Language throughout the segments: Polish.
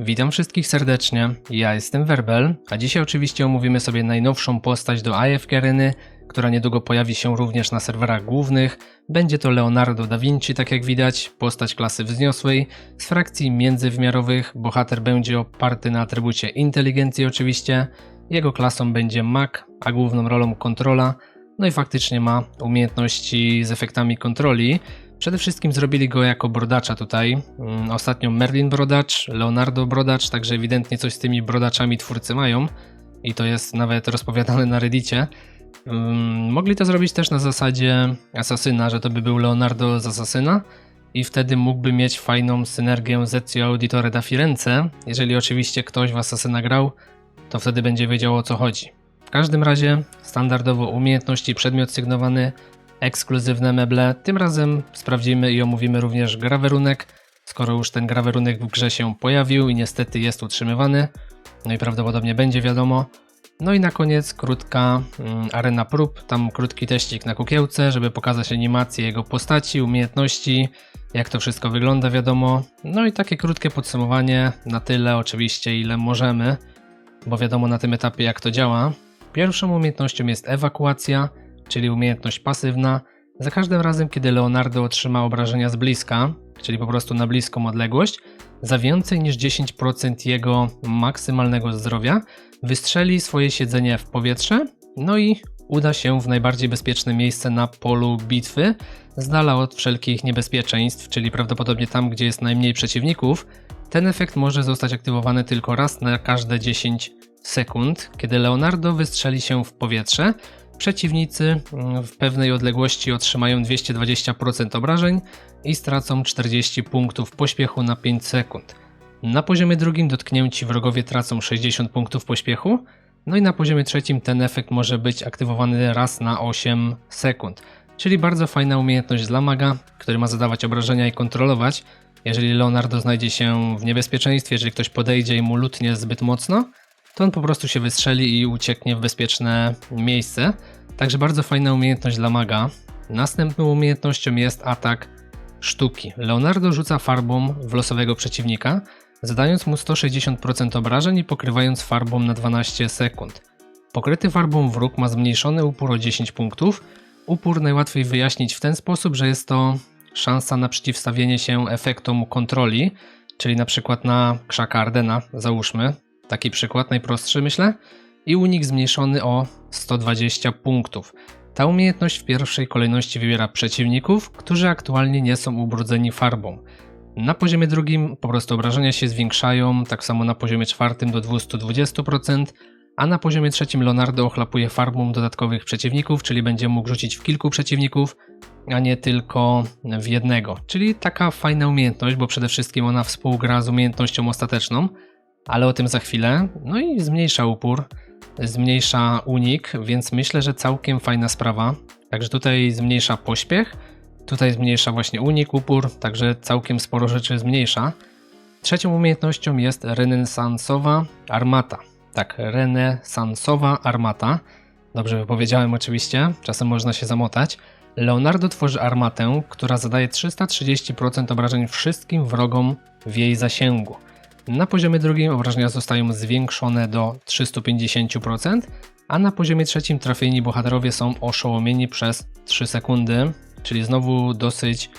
Witam wszystkich serdecznie, ja jestem Werbel, a dzisiaj oczywiście omówimy sobie najnowszą postać do AFK Areny, która niedługo pojawi się również na serwerach głównych. Będzie to Leonardo da Vinci, tak jak widać, postać klasy wzniosłej, z frakcji międzywymiarowych. Bohater będzie oparty na atrybucie inteligencji oczywiście. Jego klasą będzie mag, a główną rolą kontrola. No i faktycznie ma umiejętności z efektami kontroli. Przede wszystkim zrobili go jako brodacza tutaj. Mm, Ostatnio Merlin Brodacz, Leonardo Brodacz, także ewidentnie coś z tymi brodaczami twórcy mają. I to jest nawet rozpowiadane na Reddicie. Mm, Mogli to zrobić też na zasadzie Asasyna, że to by był Leonardo z Asasyna i wtedy mógłby mieć fajną synergię z Ezio Auditore da Firenze. Jeżeli oczywiście ktoś w Asasyna grał, to wtedy będzie wiedział o co chodzi. W każdym razie standardowo umiejętności przedmiot sygnowany, ekskluzywne meble. Tym razem sprawdzimy i omówimy również grawerunek, skoro już ten grawerunek w grze się pojawił i niestety jest utrzymywany. No i prawdopodobnie będzie wiadomo. No i na koniec krótka mm, arena prób, tam krótki teścik na kukiełce, żeby pokazać animację jego postaci, umiejętności, jak to wszystko wygląda wiadomo. No i takie krótkie podsumowanie, na tyle oczywiście ile możemy, bo wiadomo na tym etapie jak to działa. Pierwszą umiejętnością jest ewakuacja, czyli umiejętność pasywna. Za każdym razem, kiedy Leonardo otrzyma obrażenia z bliska, czyli po prostu na bliską odległość, za więcej niż 10% jego maksymalnego zdrowia, wystrzeli swoje siedzenie w powietrze, no i uda się w najbardziej bezpieczne miejsce na polu bitwy, z dala od wszelkich niebezpieczeństw, czyli prawdopodobnie tam, gdzie jest najmniej przeciwników. Ten efekt może zostać aktywowany tylko raz na każde 10 sekund. Kiedy Leonardo wystrzeli się w powietrze, przeciwnicy mm, w pewnej odległości otrzymają 220% obrażeń i stracą 40 punktów pośpiechu na 5 sekund. Na poziomie drugim dotknięci wrogowie tracą 60 punktów pośpiechu, no i na poziomie trzecim ten efekt może być aktywowany raz na 8 sekund. Czyli bardzo fajna umiejętność dla maga, który ma zadawać obrażenia i kontrolować. Jeżeli Leonardo znajdzie się w niebezpieczeństwie, jeżeli ktoś podejdzie i mu lutnie zbyt mocno, to on po prostu się wystrzeli i ucieknie w bezpieczne miejsce. Także bardzo fajna umiejętność dla maga. Następną umiejętnością jest atak sztuki. Leonardo rzuca farbą w losowego przeciwnika, zadając mu 160% obrażeń i pokrywając farbą na 12 sekund. Pokryty farbą wróg ma zmniejszony upór o 10 punktów. Upór najłatwiej wyjaśnić w ten sposób, że jest to szansa na przeciwstawienie się efektom kontroli, czyli na przykład na krzaka Ardena, załóżmy, taki przykład najprostszy myślę, i unik zmniejszony o 120 punktów. Ta umiejętność w pierwszej kolejności wybiera przeciwników, którzy aktualnie nie są ubrudzeni farbą. Na poziomie drugim po prostu obrażenia się zwiększają, tak samo na poziomie czwartym do 220%, a na poziomie trzecim Leonardo ochlapuje farbą dodatkowych przeciwników, czyli będzie mógł rzucić w kilku przeciwników, a nie tylko w jednego. Czyli taka fajna umiejętność, bo przede wszystkim ona współgra z umiejętnością ostateczną, ale o tym za chwilę. No i zmniejsza upór, zmniejsza unik, więc myślę, że całkiem fajna sprawa. Także tutaj zmniejsza pośpiech, tutaj zmniejsza właśnie unik, upór, także całkiem sporo rzeczy zmniejsza. Trzecią umiejętnością jest renesansowa armata. Tak, renesansowa armata. Dobrze wypowiedziałem oczywiście, czasem można się zamotać. Leonardo tworzy armatę, która zadaje 330% obrażeń wszystkim wrogom w jej zasięgu. Na poziomie drugim obrażenia zostają zwiększone do 350%, a na poziomie trzecim trafieni bohaterowie są oszołomieni przez 3 sekundy, czyli znowu dosyć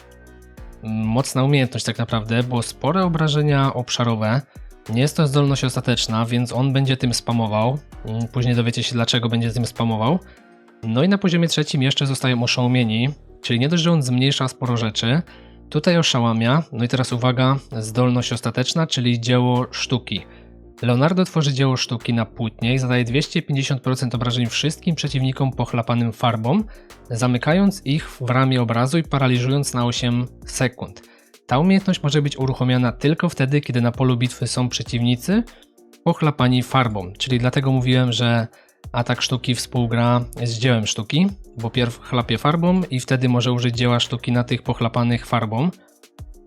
mocna umiejętność tak naprawdę, bo spore obrażenia obszarowe. Nie jest to zdolność ostateczna, więc on będzie tym spamował. Później dowiecie się dlaczego będzie tym spamował. No i na poziomie trzecim jeszcze zostają oszołomieni, czyli nie dość, że on zmniejsza sporo rzeczy, tutaj oszałamia. No i teraz uwaga, zdolność ostateczna, czyli dzieło sztuki. Leonardo tworzy dzieło sztuki na płótnie i zadaje 250% obrażeń wszystkim przeciwnikom pochlapanym farbą, zamykając ich w ramie obrazu i paraliżując na 8 sekund. Ta umiejętność może być uruchomiona tylko wtedy, kiedy na polu bitwy są przeciwnicy pochlapani farbą, czyli dlatego mówiłem, że atak sztuki współgra z dziełem sztuki, bo pierw chlapie farbą i wtedy może użyć dzieła sztuki na tych pochlapanych farbą.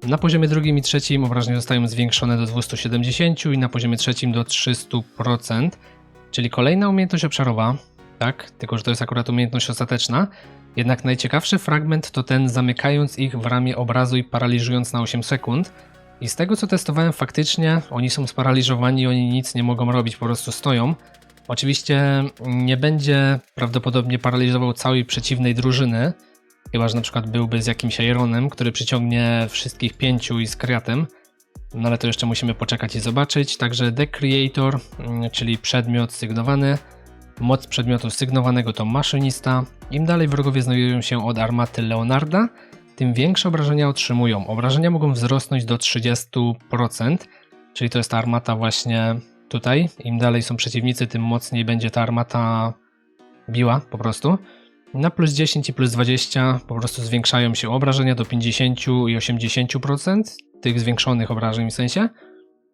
Na poziomie drugim i trzecim obrażenia zostają zwiększone do 270 i na poziomie trzecim do 300%, czyli kolejna umiejętność obszarowa, tak, tylko że to jest akurat umiejętność ostateczna. Jednak najciekawszy fragment to ten zamykając ich w ramię obrazu i paraliżując na 8 sekund. I z tego co testowałem faktycznie, oni są sparaliżowani, oni nic nie mogą robić, po prostu stoją. Oczywiście nie będzie prawdopodobnie paraliżował całej przeciwnej drużyny, chyba że na przykład byłby z jakimś Ironem, który przyciągnie wszystkich pięciu i z Kriatem, no ale to jeszcze musimy poczekać i zobaczyć. Także The Creator, mm, czyli przedmiot sygnowany, moc przedmiotu sygnowanego to maszynista. Im dalej wrogowie znajdują się od armaty Leonarda, tym większe obrażenia otrzymują. Obrażenia mogą wzrosnąć do 30%, czyli to jest ta armata właśnie tutaj. Im dalej są przeciwnicy, tym mocniej będzie ta armata biła po prostu. Na plus 10 i plus 20 po prostu zwiększają się obrażenia do 50 i 80% tych zwiększonych obrażeń w sensie.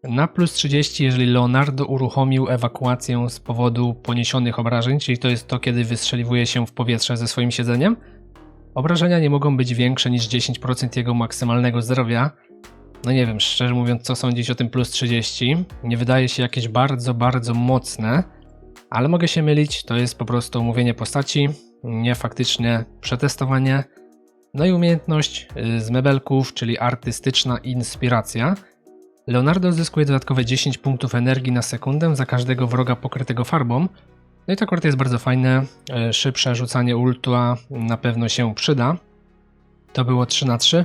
Na plus 30, jeżeli Leonardo uruchomił ewakuację z powodu poniesionych obrażeń, czyli to jest to, kiedy wystrzeliwuje się w powietrze ze swoim siedzeniem, obrażenia nie mogą być większe niż 10% jego maksymalnego zdrowia. No nie wiem, szczerze mówiąc, co sądzić o tym plus 30. Nie wydaje się jakieś bardzo, bardzo mocne, ale mogę się mylić, to jest po prostu omówienie postaci, nie faktycznie przetestowanie. No i umiejętność y, z mebelków, czyli artystyczna inspiracja. Leonardo zyskuje dodatkowe 10 punktów energii na sekundę za każdego wroga pokrytego farbą. No i to akurat jest bardzo fajne. Y, Szybsze rzucanie ultua na pewno się przyda. To było 3 na 3.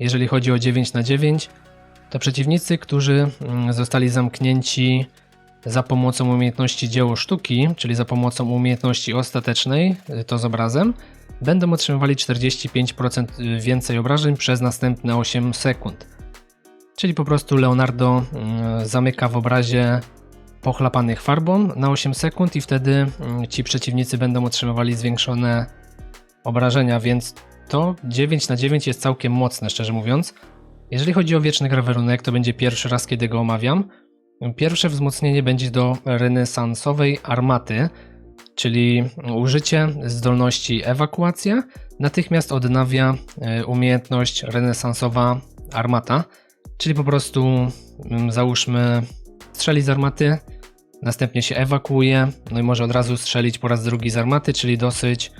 Jeżeli chodzi o 9 na 9, to przeciwnicy, którzy mm, zostali zamknięci za pomocą umiejętności dzieło sztuki, czyli za pomocą umiejętności ostatecznej, y, to z obrazem, będą otrzymywali 45% więcej obrażeń przez następne 8 sekund. Czyli po prostu Leonardo mm, zamyka w obrazie pochlapanych farbą na 8 sekund i wtedy mm, ci przeciwnicy będą otrzymywali zwiększone obrażenia, więc to 9 na 9 jest całkiem mocne, szczerze mówiąc. Jeżeli chodzi o wieczny grawerunek, to będzie pierwszy raz, kiedy go omawiam. Pierwsze wzmocnienie będzie do renesansowej armaty, czyli użycie zdolności ewakuacja natychmiast odnawia e, umiejętność renesansowa armata, czyli po prostu mm, załóżmy strzeli z armaty, następnie się ewakuuje, no i może od razu strzelić po raz drugi z armaty, czyli dosyć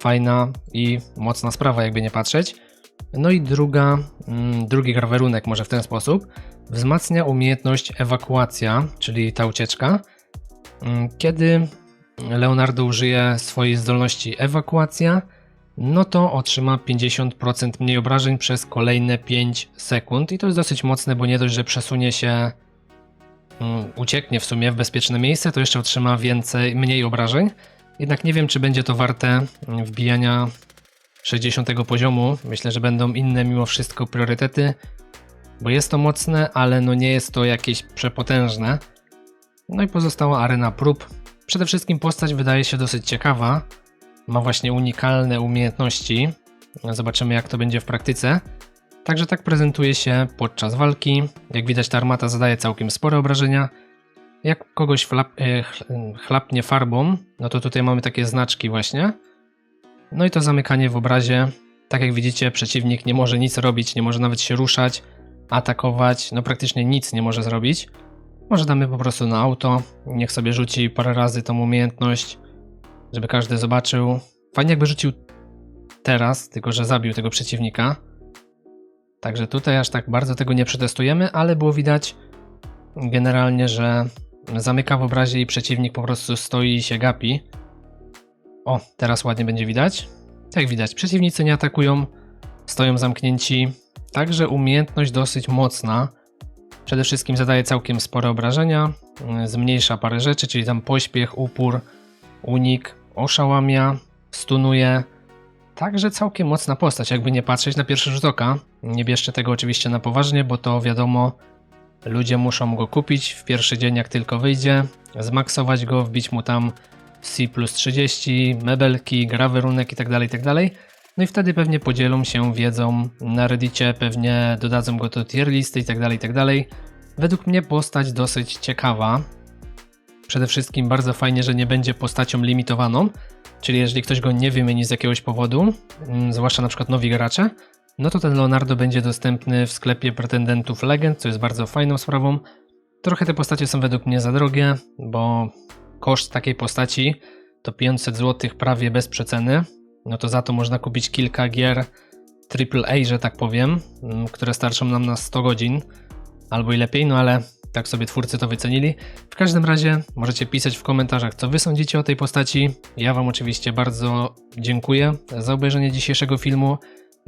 fajna i mocna sprawa, jakby nie patrzeć. No i druga, mm, drugi grawerunek może w ten sposób wzmacnia umiejętność ewakuacja, czyli ta ucieczka. Mm, Kiedy Leonardo użyje swojej zdolności ewakuacja, no to otrzyma 50% mniej obrażeń przez kolejne 5 sekund i to jest dosyć mocne, bo nie dość, że przesunie się, mm, ucieknie w sumie w bezpieczne miejsce, to jeszcze otrzyma więcej, mniej obrażeń. Jednak nie wiem, czy będzie to warte wbijania 60 poziomu. Myślę, że będą inne mimo wszystko priorytety, bo jest to mocne, ale no nie jest to jakieś przepotężne. No i pozostała arena prób. Przede wszystkim postać wydaje się dosyć ciekawa. Ma właśnie unikalne umiejętności. Zobaczymy jak to będzie w praktyce. Także tak prezentuje się podczas walki. Jak widać ta armata zadaje całkiem spore obrażenia. Jak kogoś flap, e, chlapnie farbą, no to tutaj mamy takie znaczki właśnie. No i to zamykanie w obrazie. Tak jak widzicie, przeciwnik nie może nic robić, nie może nawet się ruszać, atakować, no praktycznie nic nie może zrobić. Może damy po prostu na auto, niech sobie rzuci parę razy tą umiejętność, żeby każdy zobaczył. Fajnie jakby rzucił teraz, tylko że zabił tego przeciwnika. Także tutaj aż tak bardzo tego nie przetestujemy, ale było widać generalnie, że zamyka w obrazie i przeciwnik po prostu stoi i się gapi. O, teraz ładnie będzie widać. Jak widać, przeciwnicy nie atakują, stoją zamknięci. Także umiejętność dosyć mocna. Przede wszystkim zadaje całkiem spore obrażenia, zmniejsza parę rzeczy, czyli tam pośpiech, upór, unik, oszałamia, stunuje. Także całkiem mocna postać, jakby nie patrzeć na pierwszy rzut oka. Nie bierzcie tego oczywiście na poważnie, bo to wiadomo, ludzie muszą go kupić w pierwszy dzień jak tylko wyjdzie, zmaksować go, wbić mu tam C plus 30, mebelki, grawerunek itd., itd. No i wtedy pewnie podzielą się wiedzą na reddicie, pewnie dodadzą go do tier listy itd., itd. Według mnie postać dosyć ciekawa. Przede wszystkim bardzo fajnie, że nie będzie postacią limitowaną, czyli jeżeli ktoś go nie wymieni z jakiegoś powodu, mm, zwłaszcza na przykład nowi gracze, no to ten Leonardo będzie dostępny w sklepie pretendentów Legend, co jest bardzo fajną sprawą. Trochę te postacie są według mnie za drogie, bo koszt takiej postaci to 500 zł prawie bez przeceny. No to za to można kupić kilka gier AAA, że tak powiem, mm, które starczą nam na 100 godzin albo i lepiej, no ale tak sobie twórcy to wycenili. W każdym razie możecie pisać w komentarzach, co wy sądzicie o tej postaci. Ja wam oczywiście bardzo dziękuję za obejrzenie dzisiejszego filmu.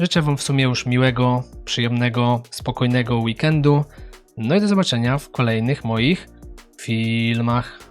Życzę wam w sumie już miłego, przyjemnego, spokojnego weekendu. No i do zobaczenia w kolejnych moich filmach.